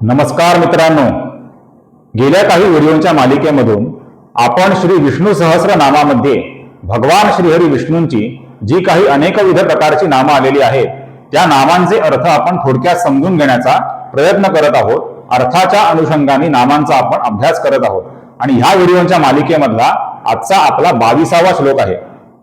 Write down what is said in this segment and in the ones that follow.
नमस्कार मित्रांनो. गेल्या काही व्हिडिओच्या मालिकेमधून आपण श्री विष्णू सहस्र नामामध्ये भगवान श्रीहरी विष्णूंची जी काही अनेकविध प्रकारची नामं आलेली आहेत त्या नामांचे अर्थ आपण थोडक्यात समजून घेण्याचा प्रयत्न करत आहोत. अर्थाच्या अनुषंगाने नामांचा आपण अभ्यास करत आहोत. आणि ह्या व्हिडिओच्या मालिकेमधला आजचा आपला बावीसावा श्लोक आहे.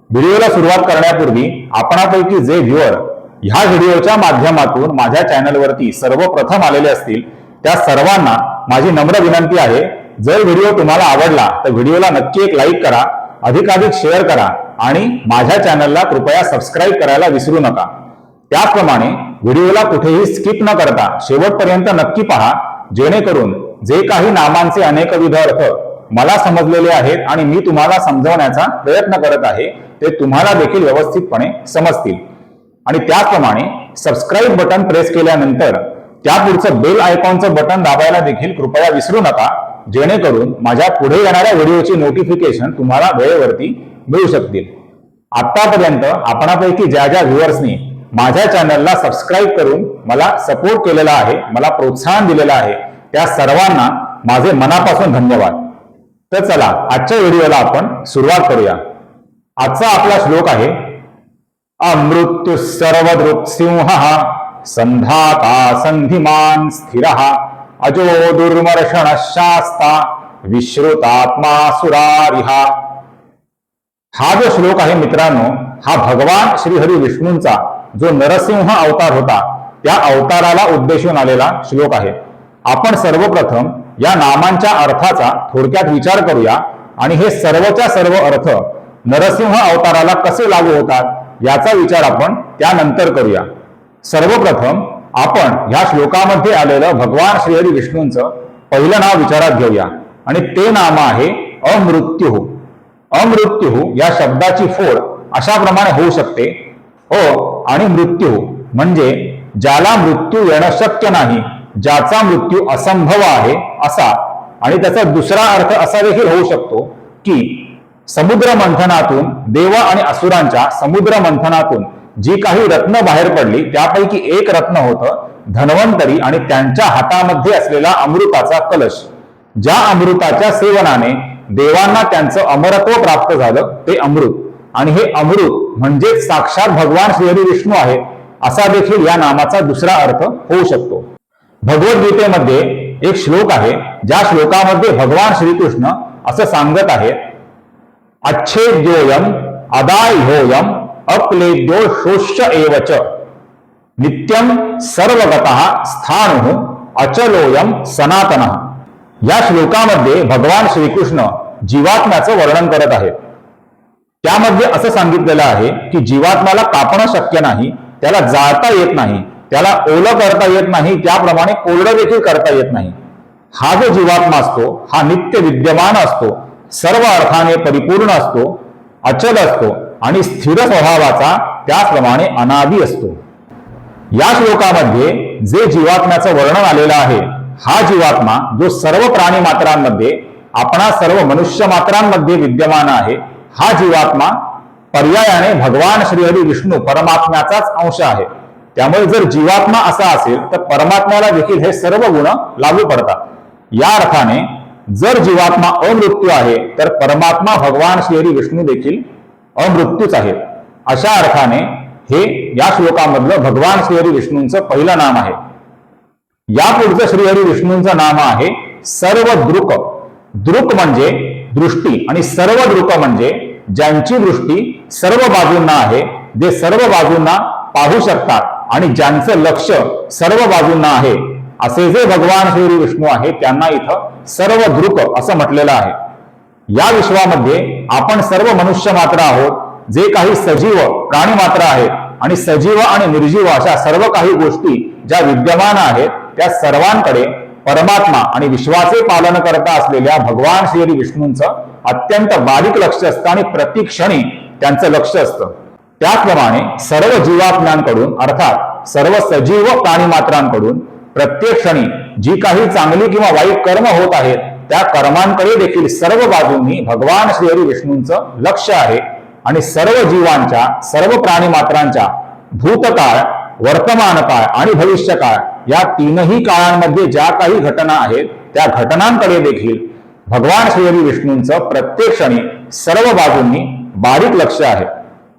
व्हिडिओला सुरुवात करण्यापूर्वी आपणापैकी जे व्ह्युअर ह्या व्हिडिओच्या माध्यमातून माझ्या चॅनलवरती सर्वप्रथम आलेले असतील त्या सर्वांना माझी नम्र विनंती आहे जर व्हिडिओ तुम्हाला आवडला तर व्हिडिओला नक्की एक लाईक करा अधिकाधिक शेअर करा आणि माझ्या चॅनलला कृपया सबस्क्राईब करायला विसरू नका. त्याचप्रमाणे व्हिडिओला कुठेही स्किप न करता शेवटपर्यंत नक्की पहा जेणेकरून जे काही नामांचे अनेकविध अर्थ मला समजलेले आहेत आणि मी तुम्हाला समजवण्याचा प्रयत्न करत आहे ते तुम्हाला देखील व्यवस्थितपणे समजतील. आणि त्याचप्रमाणे सबस्क्राईब बटन प्रेस केल्यानंतर त्या पुढचं बेल आयकॉनचं बटन दाबायला देखील कृपया विसरू नका. जेणेकरून माझ्या पुढे येणाऱ्या व्हिडिओची नोटिफिकेशन तुम्हाला वेळेवरती मिळू शकतील. आतापर्यंत आपणापैकी ज्या ज्या व्ह्युअर्सनी माझ्या चॅनलला सबस्क्राईब करून मला सपोर्ट केलेला आहे मला प्रोत्साहन दिलेलं आहे त्या सर्वांना माझे मनापासून धन्यवाद. तर चला आजच्या व्हिडिओला आपण सुरुवात करूया. आजचा आपला श्लोक आहे अमृत सर्वदृक् सिंह संधाता संधिमान स्थिर। अजो दुर्मर्षण शास्ता विश्रुतात्मा सुरारिहा हा जो श्लोक आहे मित्रांनो हा भगवान श्रीहरी विष्णूंचा जो नरसिंह अवतार होता त्या अवताराला उद्देशून आलेला श्लोक आहे. आपण सर्वप्रथम या नामांच्या अर्थाचा थोडक्यात विचार करूया आणि हे सर्वच्या सर्व अर्थ नरसिंह अवताराला कसे लागू होतात याचा विचार आपण त्यानंतर करूया. सर्वप्रथम आपण ह्या श्लोकामध्ये आलेलं भगवान श्रीहरी विष्णूंचं पहिलं नाव विचारात घेऊया. आणि ते नाम आहे अमृत्यू. अमृत्यू या शब्दाची फोड अशा प्रमाणे होऊ शकते. अ आणि मृत्यू म्हणजे ज्याला मृत्यू येणं शक्य नाही ज्याचा मृत्यू असंभव आहे असा. आणि त्याचा दुसरा अर्थ असा देखील होऊ शकतो की समुद्र मंथनातून देव आणि असुरांच्या समुद्र मंथनातून जी काही रत्न बाहेर पडली त्यापैकी एक रत्न होतं धन्वंतरी आणि त्यांच्या हातामध्ये असलेला अमृताचा कलश. ज्या अमृताच्या सेवनाने देवांना त्यांचं अमरत्व प्राप्त झालं ते अमृत. आणि हे अमृत म्हणजे साक्षात भगवान श्रीहरी विष्णू आहे असा देखील या नामाचा दुसरा अर्थ होऊ शकतो. भगवद्गीतेमध्ये एक श्लोक आहे ज्या श्लोकामध्ये भगवान श्रीकृष्ण असं सांगत आहे अच्छेद्योयम होयम अक्लेद्यो शोष्य एवच। नित्यम सर्वगत स्थाणु अचलोयम सनातन। या श्लोकामध्ये भगवान श्रीकृष्ण जीवात्म्याचं वर्णन करत आहेत। त्यामध्ये असं सांगितलेलं आहे की जीवात्म्याला कापणं शक्य नाही त्याला जाळता येत नाही त्याला ओलं करता येत नाही त्याप्रमाणे कोरडं देखील करता येत नाही। हा जो जीवात्मा असतो हा नित्य विद्यमान असतो सर्व अर्थाने परिपूर्ण असतो अचल असतो आणि स्थिर स्वभावाचा त्याचप्रमाणे अनादी असतो. या श्लोकामध्ये जे जीवात्म्याचं वर्णन आलेलं आहे हा जीवात्मा जो सर्व प्राणी मात्रांमध्ये आपणा सर्व मनुष्य मात्रांमध्ये विद्यमान आहे हा जीवात्मा पर्यायाने भगवान श्रीहरी विष्णू परमात्म्याचाच अंश आहे. त्यामुळे जर जीवात्मा असा असेल तर परमात्म्याला देखील हे सर्व गुण लागू पडतात. या अर्थाने जर जीवात्मा अमृत्यू आहे तर परमात्मा भगवान श्रीहरी विष्णू देखील अमृत्यूच आहे. अशा अर्थाने हे या श्लोकामधलं भगवान श्रीहरी विष्णूंचं पहिलं नाम आहे. या पुढचं श्रीहरी विष्णूंचं नाम आहे सर्व दृक दृक म्हणजे दृष्टी आणि सर्व दृक म्हणजे ज्यांची दृष्टी सर्व बाजूंना आहे जे सर्व बाजूंना पाहू शकतात आणि ज्यांचं लक्ष सर्व बाजूंना आहे असे जे भगवान श्री विष्णू आहे त्यांना इथं सर्व दृक असं म्हटलेलं आहे. या विश्वामध्ये आपण सर्व मनुष्य मात्र आहोत जे काही सजीव प्राणी मात्र आहेत. आणि सजीव आणि निर्जीव अशा सर्व काही गोष्टी ज्या विद्यमान आहेत त्या सर्वांकडे परमात्मा आणि विश्वाचे पालन करता असलेल्या भगवान श्री विष्णूंचं अत्यंत बारीक लक्ष असतं आणि प्रतिक्षणी त्यांचं लक्ष असतं. त्याचप्रमाणे सर्व जीवात्म्यांकडून अर्थात सर्व सजीव प्राणी मात्रांकडून प्रत्येक क्षणी जी काही चांगली किंवा वाईट कर्म होत आहेत त्या कर्मांकडे देखील सर्व बाजूंनी भगवान श्रीहरी विष्णूंचं लक्ष आहे. आणि सर्व जीवांच्या सर्व प्राणी मात्रांच्या भूतकाळ वर्तमान काळ आणि भविष्यकाळ या तीनही काळांमध्ये ज्या काही घटना आहेत त्या घटनांकडे देखील भगवान श्रीहरी विष्णूंचं प्रत्येक क्षणी सर्व बाजूंनी बारीक लक्ष आहे.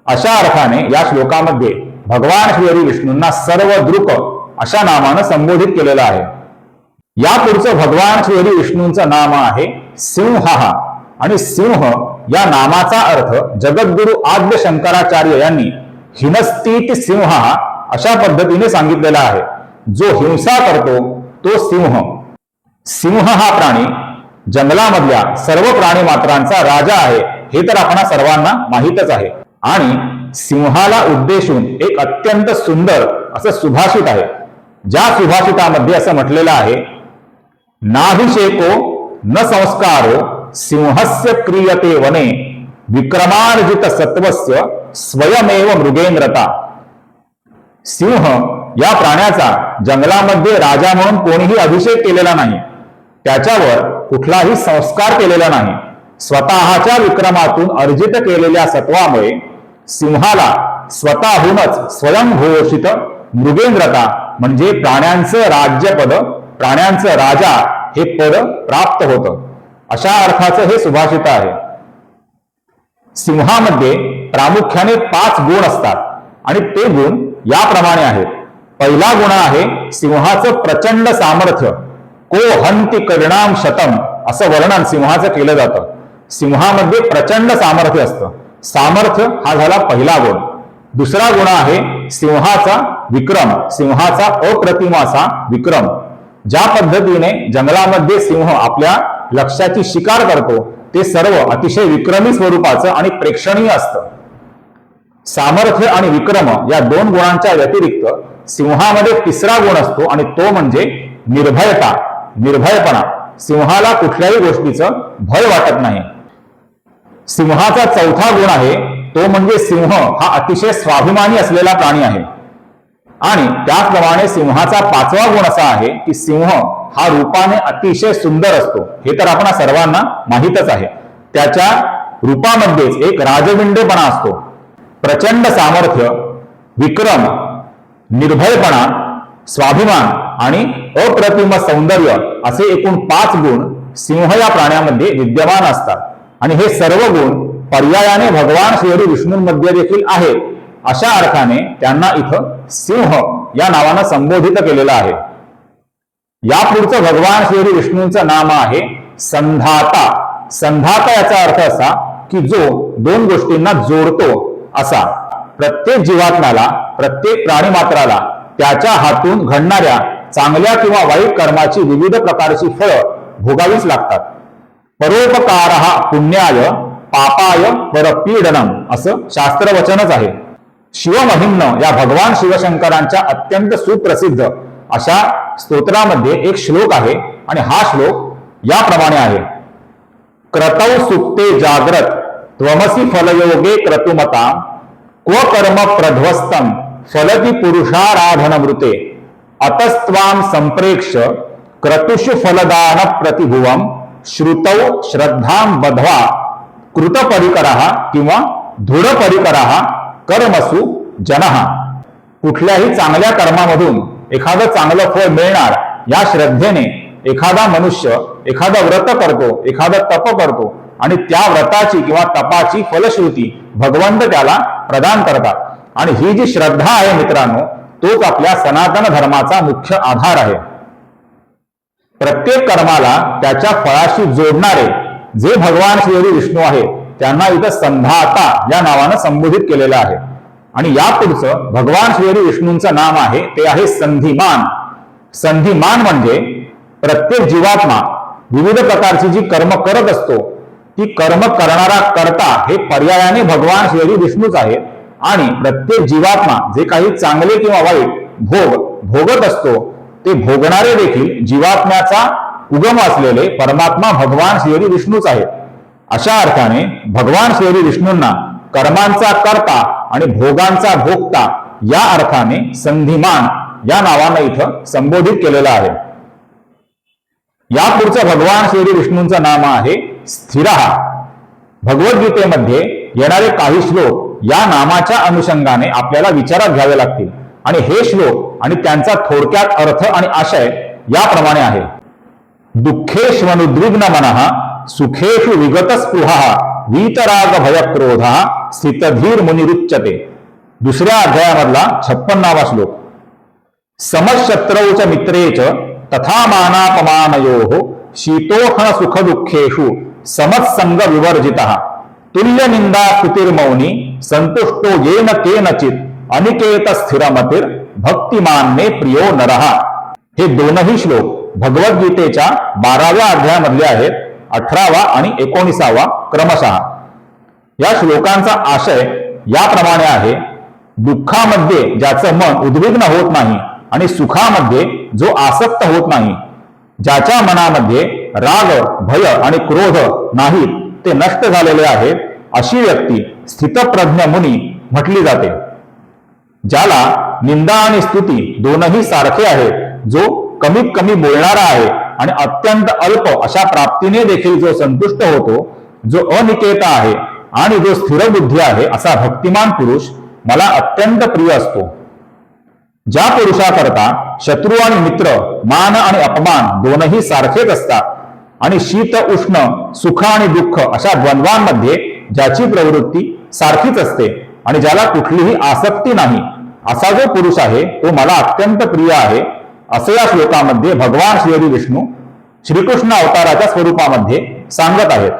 अशा अर्थाने या श्लोकामध्ये भगवान श्रीहरी विष्णूंना सर्व दृक अशा नामानं संबोधित केलेलं आहे. या पुढचं भगवान श्रीहरी विष्णूंचं नाम आहे सिंह. आणि सिंह या नामाचा अर्थ जगद्गुरु आद्य शंकराचार्य यांनी हिनस्तीत सिंह अशा पद्धतीने सांगितलेला आहे. जो हिंसा करतो तो सिंह. सिंह हा प्राणी जंगलामधल्या सर्व प्राणी मात्रांचा राजा आहे हे तर आपण सर्वांना माहीतच आहे. आणि सिंहाला उद्देशून एक अत्यंत सुंदर असं सुभाषित आहे. ज्या सुभाषितामध्ये असं म्हटलेलं आहे नाभिषेको न संस्कारो सिंहस्य क्रियते वने विक्रमार्जित सत्वस्य स्वयमेव मृगेंद्रता। सिंह या प्राण्याचा जंगलामध्ये राजा म्हणून कोणीही अभिषेक केलेला नाही. त्याच्यावर कुठलाही संस्कार केलेला नाही. स्वतःच्या विक्रमातून अर्जित केलेल्या सत्वामुळे सिंहाला स्वतःहूनच स्वयंघोषित मृगेंद्रता म्हणजे प्राण्यांचं राज्यपद प्राण्यांचं राजा हे पद प्राप्त होतं. अशा अर्थाचं हे सुभाषित आहे. सिंहामध्ये प्रामुख्याने पाच गुण असतात आणि ते गुण याप्रमाणे आहेत. पहिला गुण आहे सिंहाचं प्रचंड सामर्थ्य. को हंती करणाम शतम असं वर्णन सिंहाचं केलं जातं. सिंहामध्ये प्रचंड सामर्थ्य असतं. सामर्थ्य हा झाला पहिला गुण. दुसरा गुण आहे सिंहाचा विक्रम. सिंहाचा अप्रतिमाचा विक्रम. ज्या पद्धतीने जंगलामध्ये सिंह आपल्या लक्ष्याची शिकार करतो ते सर्व अतिशय विक्रमी स्वरूपाचं आणि प्रेक्षणीय असतं. सामर्थ्य आणि विक्रम या दोन गुणांच्या व्यतिरिक्त सिंहामध्ये तिसरा गुण असतो आणि तो म्हणजे निर्भयता. निर्भयपणा. सिंहाला कुठल्याही गोष्टीचं भय वाटत नाही. सिंहाचा चौथा गुण आहे तो म्हणजे सिंह हा अतिशय स्वाभिमानी असलेला प्राणी आहे. आणि त्याचप्रमाणे सिंहाचा पाचवा गुण असा आहे की सिंह हा रूपाने अतिशय सुंदर असतो. हे तर आपण सर्वांना माहीतच आहे. त्याच्या रूपामध्येच एक राजविंडेपणा असतो. प्रचंड सामर्थ्य विक्रम निर्भयपणा स्वाभिमान आणि अप्रतिम सौंदर्य असे एकूण पाच गुण सिंह या प्राण्यामध्ये विद्यमान असतात. आणि हे सर्व गुण पर्यायाने भगवान श्री विष्णूंमध्ये देखील आहेत. अशा अर्थाने त्यांना इथं सिंह या नावानं संबोधित केलेलं आहे. या पुढचं भगवान श्री विष्णूंचं नाम आहे संधाता. संधाता याचा अर्थ असा की जो दोन गोष्टींना जोडतो असा. प्रत्येक जीवात्म्याला प्रत्येक प्राणी मात्राला त्याच्या हातून घडणाऱ्या चांगल्या किंवा वाईट कर्माची विविध प्रकारची फळं भोगावीच लागतात. परोपकार हा पुण्याय पापाय परपीडनम असं शास्त्रवचनच आहे. शिवमहिम्न या भगवान शिवशंकरांच्या अत्यंत सुप्रसिद्ध अशा स्तोत्रामध्ये एक श्लोक आहे आणि हा श्लोक याप्रमाणे आहे. क्रतौ सुप्ते जाग्रत त्वमसी फलयोगे क्रतुमता क्व कर्म प्रध्वस्तम फलती पुरुषाराधनमृते अतस्त्वाम संप्रेक्ष क्रतुषु फलदान प्रतिभुवम श्रुतौ श्रद्धां बधवा कृतपरिकरः किंवा दृढपरिकरः कर्मसु जनहा कुठल्याही चांगल्या कर्मामधून एखादं चांगलं फळ मिळणार या श्रद्धेने एखादा मनुष्य एखादं व्रत करतो एखादं तप करतो आणि त्या व्रताची किंवा तपाची फलश्रुती भगवंत त्याला प्रदान करतात. आणि ही जी श्रद्धा आहे मित्रांनो तोच आपल्या सनातन धर्माचा मुख्य आधार आहे. प्रत्येक कर्माला त्याच्या फळाशी जोडणारे जे भगवान श्री विष्णू आहेत त्यांना इथं संधाता या नावानं संबोधित केलेलं आहे. आणि या पुढचं भगवान श्रीहरी विष्णूंचं नाम आहे ते आहे संधिमान. संधिमान म्हणजे प्रत्येक जीवात्मा विविध प्रकारची जी कर्म करत असतो ती कर्म करणारा करता हे पर्यायाने भगवान श्रीहरी विष्णूच आहेत. आणि प्रत्येक जीवात्मा जे काही चांगले किंवा वाईट भोग भोगत असतो ते भोगणारे देखील जीवात्म्याचा उगम असलेले परमात्मा भगवान श्रीहरी विष्णूच आहेत. अशा अर्थाने भगवान श्री विष्णूंना कर्मांचा करता आणि भोगांचा भोगता या अर्थाने संधिमान या नावानं इथं संबोधित केलेलं आहे. या पुढचं भगवान श्री विष्णूंचं नाम आहे स्थिरहा भगवद्गीतेमध्ये येणारे काही श्लोक या नामाच्या अनुषंगाने आपल्याला विचारात घ्यावे लागतील. आणि हे श्लोक आणि त्यांचा थोडक्यात अर्थ आणि आशय याप्रमाणे आहे. दुःखेष्वनुद्विग्न मनः सुखेषु विगत स्पृहा वीतराग स्थितधीर दुसऱ्या अध्यायामधला छप्पन्नावा श्लोक. समशत्रौ च मित्रे च तथा मानापमानयोः शीतोहण सुख दुःखेषु समत्संग विवर्जितः तुल्य निंदा स्तुतिर्मौनी संतुष्टो येन केनचित अनिकेत स्थिरमतीर भक्तिमानने प्रियो नरहा हे दोनही श्लोक भगवद्गीतेच्या बाराव्या अध्यायामधले आहेत. अठरावा आणि एकोणीसावा क्रमशः. या श्लोकांचा आशय याप्रमाणे आहे दुःखामध्ये ज्याचं मन उद्विग्न होत नाही आणि सुखामध्ये जो आसक्त होत नाही ज्याच्या मनामध्ये राग भय आणि क्रोध नाहीत ते नष्ट झालेले आहेत अशी व्यक्ती स्थितप्रज्ञ मुनी म्हटली जाते. ज्याला निंदा आणि स्तुती दोनही सारखे आहेत जो कमीत कमी बोलणारा आहे आणि अत्यंत अल्प अशा प्राप्तीने देखील जो संतुष्ट होतो जो अनिकेता आहे आणि जो स्थिर बुद्धी आहे असा भक्तिमान पुरुष मला अत्यंत प्रिय असतो. ज्या पुरुषाकरता शत्रू आणि मित्र मान आणि अपमान दोनही सारखेच असतात आणि शीत उष्ण सुख आणि दुःख अशा द्वंद्वांमध्ये ज्याची प्रवृत्ती सारखीच असते आणि ज्याला कुठलीही आसक्ती नाही असा जो पुरुष आहे तो मला अत्यंत प्रिय आहे असं या श्लोकामध्ये भगवान श्रीहरी विष्णू श्रीकृष्ण अवताराच्या स्वरूपामध्ये सांगत आहेत.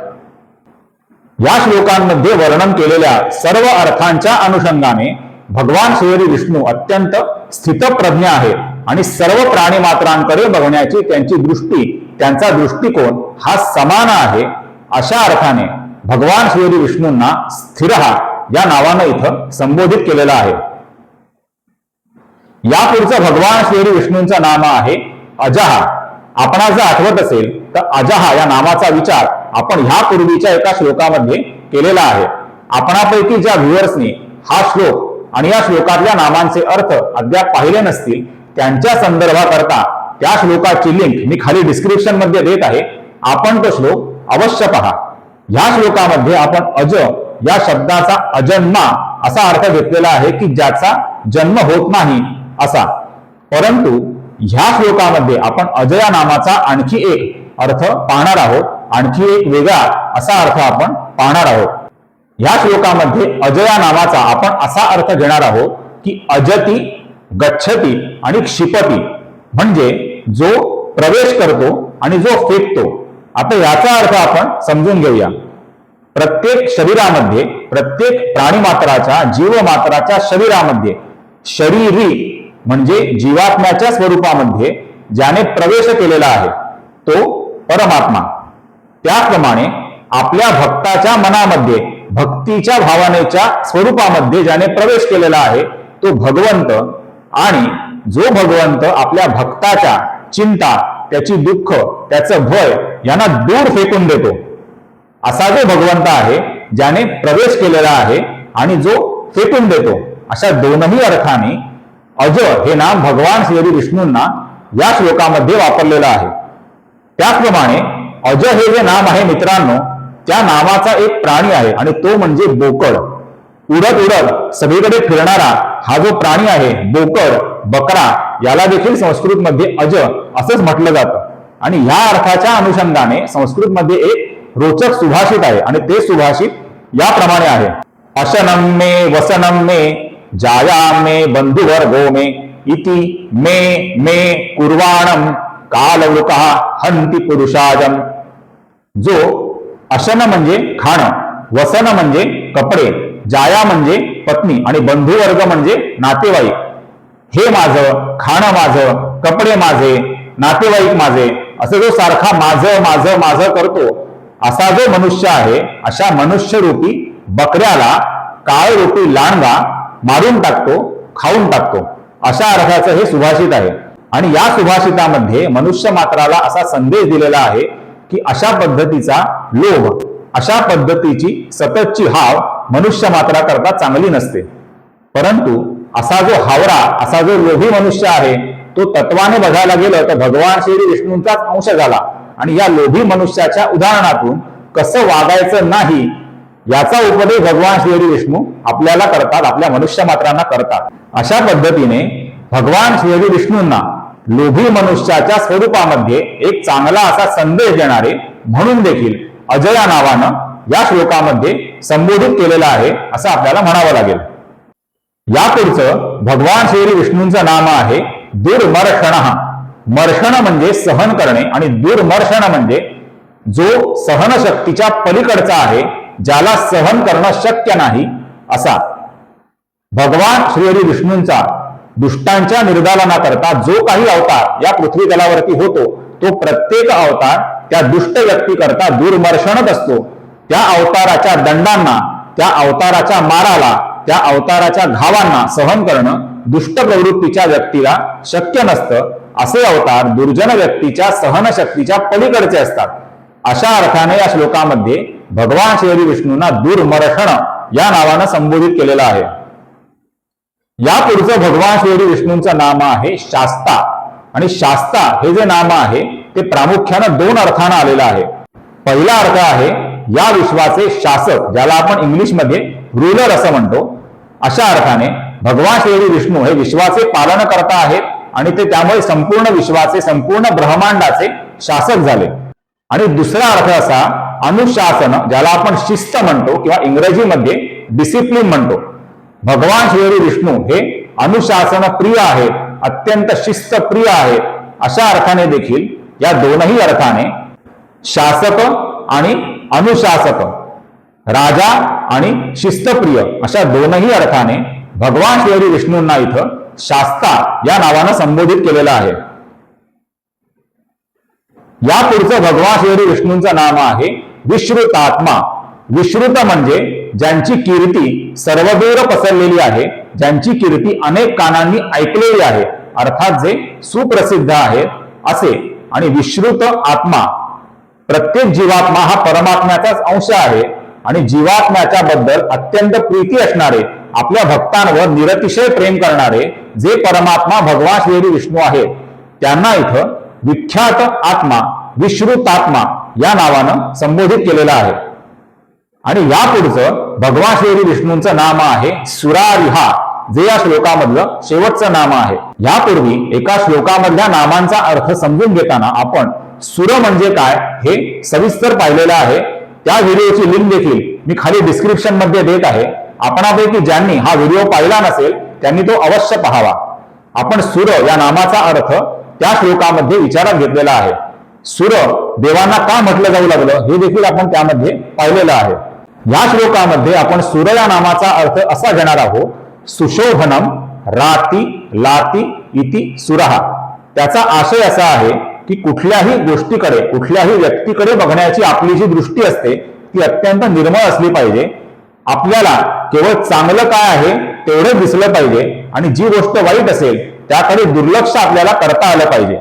या श्लोकांमध्ये वर्णन केलेल्या सर्व अर्थांच्या अनुषंगाने भगवान श्रीहरी विष्णू अत्यंत स्थितप्रज्ञ आहे आणि सर्व प्राणी मात्रांकडे बघण्याची त्यांची दृष्टी त्यांचा दृष्टिकोन हा समान आहे. अशा अर्थाने भगवान श्रीहरी विष्णूंना स्थिरहा या नावानं इथं संबोधित केलेलं आहे. यापुढचं भगवान श्री विष्णूंचं नाम आहे अजहा. आपण जर आठवत असेल तर अजहा या नामाचा विचार आपण ह्या पूर्वीच्या एका श्लोकामध्ये केलेला आहे. आपणापैकी ज्या व्ह्युअर्सनी हा श्लोक आणि या श्लोकातल्या नामांचे अर्थ अद्याप पाहिले नसतील त्यांच्या संदर्भाकरता त्या श्लोकाची लिंक मी खाली डिस्क्रिप्शनमध्ये देत आहे. आपण तो श्लोक अवश्य पहा. ह्या श्लोकामध्ये आपण अज या शब्दाचा अजन्मा असा अर्थ घेतलेला आहे की ज्याचा जन्म होत नाही. असा. परंतु ह्या श्लोकामध्ये आपण अजया नामाचा आणखी एक अर्थ पाहणार आहोत. आणखी एक वेगळा असा अर्थ आपण पाहणार आहोत. ह्या श्लोकामध्ये अजया नामाचा आपण असा अर्थ घेणार आहोत की अजती गच्छती आणि क्षिपती म्हणजे जो प्रवेश करतो आणि जो फेकतो. आता याचा अर्थ आपण समजून घेऊया. प्रत्येक शरीरामध्ये प्रत्येक प्राणीमात्राच्या जीवमात्राच्या जीव मात्राच्या शरीरामध्ये शरीरी म्हणजे जीवात्म्याच्या स्वरूपामध्ये ज्याने प्रवेश केलेला आहे तो परमात्मा. त्याप्रमाणे आपल्या भक्ताच्या मनामध्ये भक्तीच्या भावनेच्या स्वरूपामध्ये ज्याने प्रवेश केलेला आहे तो भगवंत आणि जो भगवंत आपल्या भक्ताच्या चिंता त्याची दुःख त्याचं भय यांना दूर फेकून देतो. असा जो भगवंत आहे ज्याने प्रवेश केलेला आहे आणि जो फेकून देतो अशा दोनही अर्थाने अज हे नाम भगवान श्री विष्णूंना या श्लोकामध्ये वापरलेलं आहे. त्याचप्रमाणे अज हे जे नाम आहे मित्रांनो त्या नामाचा एक प्राणी आहे आणि तो म्हणजे बोकड. उडत उडत सगळीकडे फिरणारा हा जो प्राणी आहे बोकड बकरा याला देखील संस्कृतमध्ये अज असंच म्हटलं जातं. आणि ह्या अर्थाच्या अनुषंगाने संस्कृतमध्ये एक रोचक सुभाषित आहे आणि ते सुभाषित याप्रमाणे आहे. अशनम मे वसनम मे जाया मे बंधुवर्गो मे इति मे मे कुर्वाणम कालवृका हंती पुरुषाजम। जो अशन म्हणजे खाणं वसन म्हणजे कपडे जाया म्हणजे पत्नी आणि बंधुवर्ग म्हणजे नातेवाईक। हे माझं खाणं माझं कपडे माझे नातेवाईक माझे असं जो सारखा माझं माझं माझं करतो असा जो मनुष्य आहे अशा मनुष्यरूपी बकऱ्याला काळ रूपी लांडगा मारून टाकतो खाऊन टाकतो. अशा अर्थाचं हे सुभाषित आहे. आणि या सुभाषितामध्ये मनुष्य मात्राला असा संदेश दिलेला आहे की अशा पद्धतीचा लोभ अशा पद्धतीची सततची हाव मनुष्य मात्रा करता चांगली नसते. परंतु असा जो हावरा असा जो लोभी मनुष्य आहे तो तत्वाने बघायला गेलं तर भगवान श्री विष्णूंचाच अंश झाला. आणि या लोभी मनुष्याच्या उदाहरणातून कसं वागायचं नाही याचा उपदेश भगवान श्रीहरी विष्णू आपल्याला करतात आपल्या मनुष्य मात्रांना करतात. अशा पद्धतीने भगवान श्रीहरी विष्णूंना लोभी मनुष्याच्या स्वरूपामध्ये एक चांगला असा संदेश देणारे म्हणून देखील अजया नावानं या श्लोकामध्ये संबोधित केलेलं आहे असं आपल्याला म्हणावं लागेल. या पुढचं भगवान श्री विष्णूंचं नाम आहे दुर्मर्षण. मर्षण म्हणजे सहन करणे आणि दुर्मर्षण म्हणजे जो सहनशक्तीच्या पलीकडचा आहे ज्याला सहन करणं शक्य नाही असा. भगवान श्रीहरी विष्णूंचा दुष्टांच्या निर्दालनाकरता जो काही अवतार या पृथ्वी दलावरती होतो तो प्रत्येक अवतार त्या दुष्ट व्यक्तीकरता दुर्मर्षणच असतो. त्या अवताराच्या दंडांना त्या अवताराच्या माराला त्या अवताराच्या घावांना सहन करणं दुष्ट प्रवृत्तीच्या व्यक्तीला शक्य नसतं. असे अवतार दुर्जन व्यक्तीच्या सहनशक्तीच्या पलीकडचे असतात. अशा अर्थाने या श्लोकामध्ये भगवान श्री विष्णूंना दुर्मर्षण या नावानं संबोधित केलेलं आहे. या पुढचं भगवान श्री विष्णूंचं नाम आहे शास्ता. आणि शास्ता हे जे नाम आहे ते प्रामुख्यानं दोन अर्थानं आलेलं आहे. पहिला अर्थ आहे या विश्वाचे शासक ज्याला आपण इंग्लिशमध्ये रुलर असं म्हणतो अशा अर्थाने भगवान श्री विष्णू हे विश्वाचे पालन करता आहेत आणि ते त्यामुळे संपूर्ण विश्वाचे संपूर्ण ब्रह्मांडाचे शासक झाले. आणि दुसरा अर्थ असा अनुशासन ज्याला आपण शिस्त म्हणतो किंवा इंग्रजीमध्ये डिसिप्लिन म्हणतो. भगवान श्री विष्णू हे अनुशासन प्रिय आहेत अत्यंत शिस्त प्रिय आहेत. अशा अर्थाने देखील या दोनही अर्थाने शासक आणि अनुशासक राजा आणि शिस्तप्रिय अशा दोनही अर्थाने भगवान श्री विष्णूंना इथं शास्ता या नावानं संबोधित केलेलं आहे. या पुढचं भगवान श्री विष्णूंचं नाम आहे विश्रुतात्मा विश्रुत म्हणजे ज्यांची कीर्ती सर्वदूर पसरलेली आहे ज्यांची कीर्ती अनेक कानांनी ऐकलेली आहे अर्थात जे सुप्रसिद्ध आहेत असे. आणि विश्रुत आत्मा प्रत्येक जीवात्मा हा परमात्म्याचाच अंश आहे आणि जीवात्म्याच्या बद्दल अत्यंत प्रीती असणारे आपल्या भक्तांवर निरतिशय प्रेम करणारे जे परमात्मा भगवान श्री विष्णू आहेत त्यांना इथं विख्यात आत्मा विश्रुतात्मा या नावानं संबोधित केलेलं आहे. आणि या पुढचं भगवान श्री विष्णूंचं नाम आहे सुरारिहा जे या श्लोकामधलं शेवटचं नाम आहे. यापूर्वी एका श्लोकामधल्या नामांचा अर्थ समजून घेताना आपण सुर म्हणजे काय हे सविस्तर पाहिलेलं आहे. त्या व्हिडिओची लिंक देखील मी खाली डिस्क्रिप्शनमध्ये देत आहे. आपणापैकी ज्यांनी हा व्हिडिओ पाहिला नसेल त्यांनी तो अवश्य पाहावा. आपण सुर या नामाचा अर्थ त्या श्लोकामध्ये विचारात घेतलेला आहे. सुर देवांना का म्हटलं जाऊ लागलं हे देखील आपण त्यामध्ये पाहिलेलं आहे. या श्लोकामध्ये आपण सुर या नामाचा अर्थ असा घेणार आहोत सुशोभनम राती लाती इति सुरहा त्याचा आशय असा आहे की कुठल्याही गोष्टीकडे कुठल्याही व्यक्तीकडे बघण्याची आपली जी दृष्टी असते ती अत्यंत निर्मळ असली पाहिजे. आपल्याला केवळ चांगलं काय आहे तेवढं दिसलं पाहिजे आणि जी गोष्ट वाईट असेल त्याकडे दुर्लक्ष आपल्याला करता आलं पाहिजे.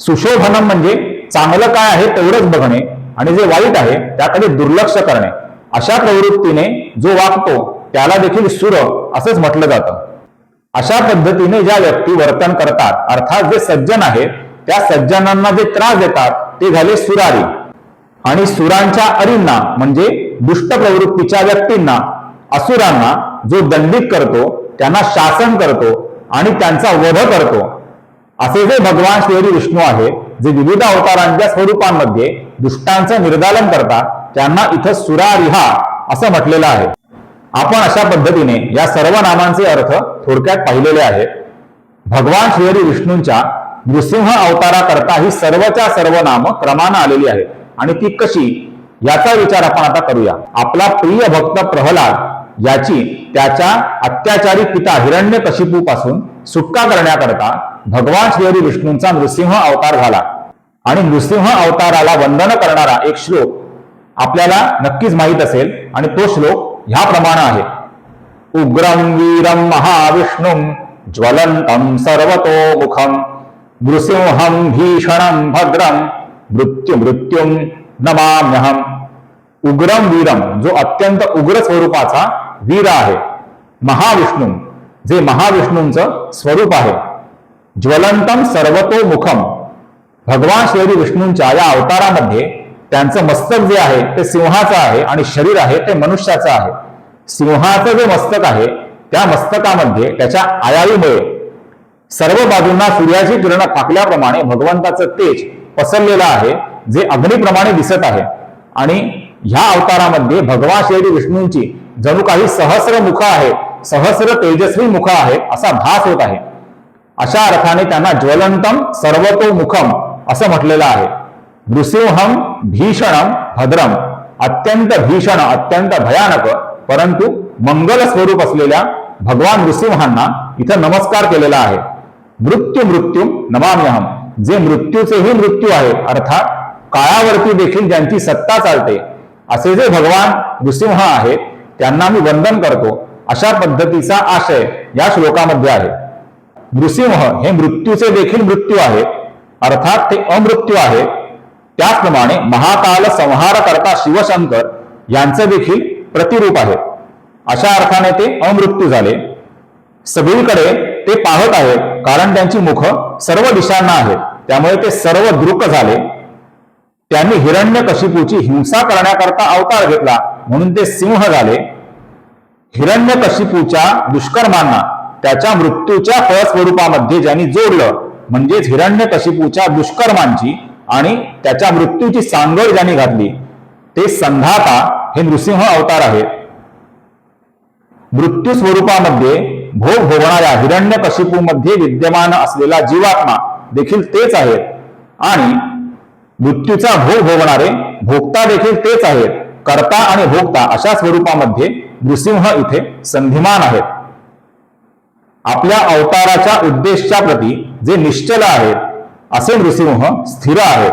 सुशोभनम म्हणजे चांगलं काय आहे तेवढंच बघणे आणि जे वाईट आहे त्याकडे दुर्लक्ष करणे. अशा प्रवृत्तीने जो वागतो त्याला देखील सुर असंच म्हटलं जातं. अशा पद्धतीने ज्या व्यक्ती वर्तन करतात अर्थात जे सज्जन आहेत त्या सज्जनांना जे त्रास देतात ते झाले सुरारी. आणि सुरांच्या अरींना म्हणजे दुष्ट प्रवृत्तीच्या व्यक्तींना असुरांना जो दंडित करतो त्यांना शासन करतो आणि त्यांचा वध करतो. असे जे भगवान श्री विष्णू आहेत जे विविध अवतारांच्या स्वरूपांमध्ये दुष्टांचं निर्दालन करतात त्यांना इथं सुरारिहा असं म्हटलेलं आहे. आपण अशा पद्धतीने या सर्व नामांचे अर्थ थोडक्यात पाहिलेले आहेत. भगवान श्री विष्णूंच्या नृसिंह अवताराकरता ही सर्वच्या सर्व नामं क्रमानं आलेली आहेत. आणि ती कशी? याचा विचार आपण आता करूया. आपला प्रिय भक्त प्रहलाद याची त्याच्या अत्याचारी पिता हिरण्यपासून सुटका करण्याकरता भगवान श्रीहरी विष्णूंचा नृसिंह अवतार झाला. आणि नृसिंह अवताराला वंदन करणारा एक श्लोक आपल्याला नक्कीच माहीत असेल आणि तो श्लोक ह्याप्रमाणे आहे. उग्रम वीरम महाविष्णुम ज्वलंतम सर्वतोमुखम नृसिंहम भीषणम भद्रम मृत्यू मृत्युम नमाम्यहम उग्रम वीरम जो अत्यंत उग्र स्वरूपाचा वीर आहे महाविष्णू जे महाविष्णूंचं स्वरूप आहे. ज्वलंतम सर्वतोमुखम. भगवान श्री विष्णूंच्या या अवतारामध्ये त्यांचं मस्तक जे आहे ते सिंहाचं आहे आणि शरीर आहे ते मनुष्याचं आहे. सिंहाचं जे मस्तक आहे त्या मस्तकामध्ये त्याच्या आयाळीमुळे सर्व बाजूंना सूर्याची किरण फाकल्याप्रमाणे भगवंताचं तेज पसरलेलं आहे जे अग्निप्रमाणे दिसत आहे. आणि ह्या अवतारामध्ये भगवान श्री विष्णूंची जणू काही सहस्र मुख आहे सहस्र तेजस्वी मुख आहे असा भास होत आहे. अशा अर्थाने त्यांना ज्वलंतम सर्वतोमुखम असं म्हटलेलं आहे. नृसिंहम भीषणम भद्रम अत्यंत भीषण अत्यंत भयानक परंतु मंगल स्वरूप असलेल्या भगवान नृसिंहांना इथं नमस्कार केलेला आहे. मृत्यू मृत्यू नमाम्यहम जे मृत्यूचेही मृत्यू आहे अर्थात काळावरती देखील ज्यांची सत्ता चालते असे जे भगवान नृसिंह आहेत त्यांना मी वंदन करतो. अशा पद्धतीचा आशय या श्लोकामध्ये आहे. नृसिंह हे मृत्यूचे देखील मृत्यू आहे. अर्थात ते अमृत्यू आहे. त्याचप्रमाणे महाकाल संहार करता शिवशंकर यांचं देखील प्रतिरूप आहे. अशा अर्थाने ते अमृत्यू झाले. सगळीकडे ते पाहत आहेत कारण त्यांची मुख सर्व दिशांना आहेत त्यामुळे ते सर्व दृक झाले. त्यांनी हिरण्य कशिपूची हिंसा करण्याकरता अवतार घेतला म्हणून ते सिंह झाले. हिरण्य कशिपूच्या दुष्कर्मांना त्याच्या मृत्यूच्या फळस्वरूपामध्ये ज्यांनी जोडलं म्हणजेच हिरण्य कशिपूच्या दुष्कर्मांची आणि त्याच्या मृत्यूची सांगड ज्यांनी घातली ते संधाता हे नृसिंह अवतार आहेत. मृत्यू स्वरूपामध्ये भोग भोगणाऱ्या हिरण्य कशिपूमध्ये विद्यमान असलेला जीवात्मा देखील तेच आहेत. आणि मृत्यूचा भोग भोगणारे भोगता देखील तेच आहेत. कर्ता आणि भोगता अशा स्वरूपामध्ये नृसिंह इथे संधिमान आहेत. आपल्या अवताराच्या उद्देशाच्या प्रती जे निश्चल आहेत असे नृसिंह स्थिर आहेत.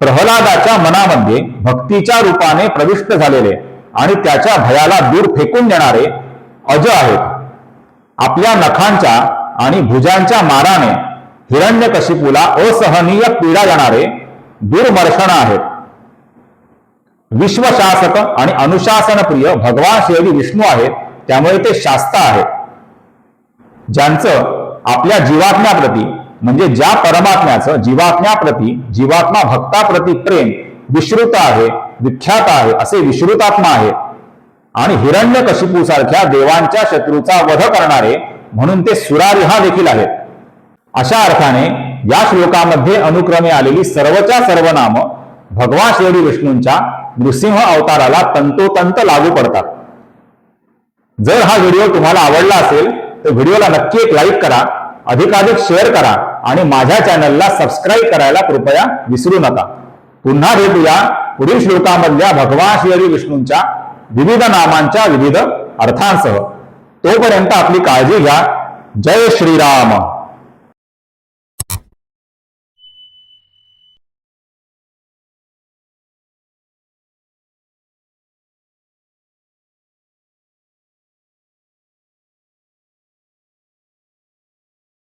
प्रहलादाच्या मनामध्ये भक्तीच्या रूपाने प्रविष्ट झालेले आणि त्याच्या भयाला दूर फेकून देणारे अज आहेत. आपल्या नखांच्या आणि भुजांच्या माराने हिरण्यकशिपूला असहनीय पीडा देणारे दुर्मर्षण आहेत. विश्वशासक आणि अनुशासनप्रिय भगवान श्री विष्णू आहेत. त्यामुळे ते शास्त आहेत ज्यांचं आपल्या जीवात्म्याप्रती म्हणजे ज्या परमात्म्याचं जीवात्म्याप्रती जीवात्मा भक्ताप्रती प्रेम विश्रुत आहे विख्यात आहे असे विश्रुतात्मा आहे आणि हिरण्य कशिपू सारख्या देवांच्या शत्रूचा वध करणारे म्हणून ते सुरारिहा देखील आहेत. अशा अर्थाने या श्लोकामध्ये अनुक्रमे आलेली सर्वच्या सर्व नाम भगवान श्री विष्णूंच्या नृसिंह अवताराला तंतोतंत लागू पडतात. जर हा व्हिडिओ तुम्हाला आवडला असेल तर व्हिडिओला नक्की एक लाईक करा अधिकाधिक शेअर करा आणि माझ्या चॅनलला सबस्क्राईब करायला कृपया विसरू नका. पुन्हा भेटूया पुढील श्लोकामधल्या भगवान श्री विष्णूंच्या विविध नामांच्या विविध अर्थांसह. तोपर्यंत आपली काळजी घ्या. जय श्रीराम.